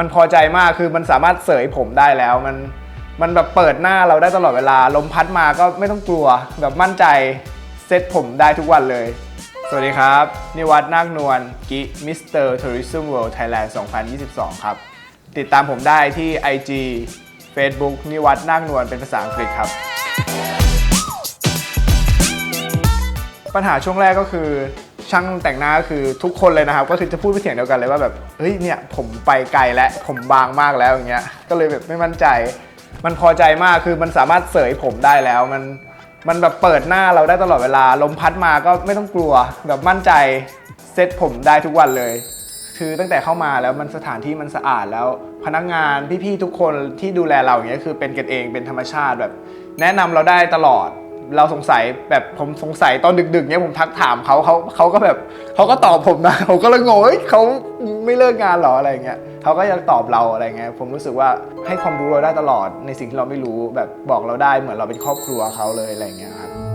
มันพอใจมากคือมันสามารถเสยผมได้แล้วมันมันแบบเปิดหน้าเราได้ตลอดเวลา ลมพัดมาก็ไม่ต้องกลัว แบบมั่นใจเซ็ตผมได้ทุกวันเลย สวัสดีครับ นิวัฒน์นาคนวลกิมิสเตอร์ทัวริซึมเวิลด์ไทยแลนด์2022 ครับ ติดตามผมได้ที่ IG Facebook นิวัฒน์นาคนวลเป็นภาษาอังกฤษครับ ปัญหาช่วงแรกก็คือ ช่างแต่งหน้าก็คือทุกคนเลยนะครับ ก็คือจะพูดเป็นเสียงเดียวกันเลยว่าแบบเฮ้ยเนี่ยผมไปไกลแล้วผมบางมากแล้วอย่างเงี้ยก็เลยแบบไม่มั่นใจ มันพอใจมากคือมันสามารถเสยผมได้แล้วมันมันแบบเปิดหน้าเราได้ตลอดเวลาลมพัดมาก็ไม่ต้องกลัวแบบมั่นใจเซ็ตผมได้ทุกวันเลย คือตั้งแต่เข้ามาแล้วมันสถานที่มันสะอาดแล้ว พนักงานพี่ๆทุกคนที่ดูแลเราอย่างเงี้ยคือเป็นกันเองเป็นธรรมชาติแบบ แนะนำเราได้ตลอด เราสงสัยแบบผมสงสัยตอนดึกๆเนี้ยผมทักถามเขาเขาเขาก็แบบเขาก็ตอบผมนะผมก็เลยงงเฮ้ยเขาไม่เลิกงานหรออะไรเงี้ยเขาก็ยังตอบเราอะไรเงี้ยผมรู้สึกว่าให้ความรู้เราได้ตลอดในสิ่งที่เราไม่รู้แบบบอกเราได้เหมือนเราเป็นครอบครัวเขาเลยอะไรเงี้ยครับ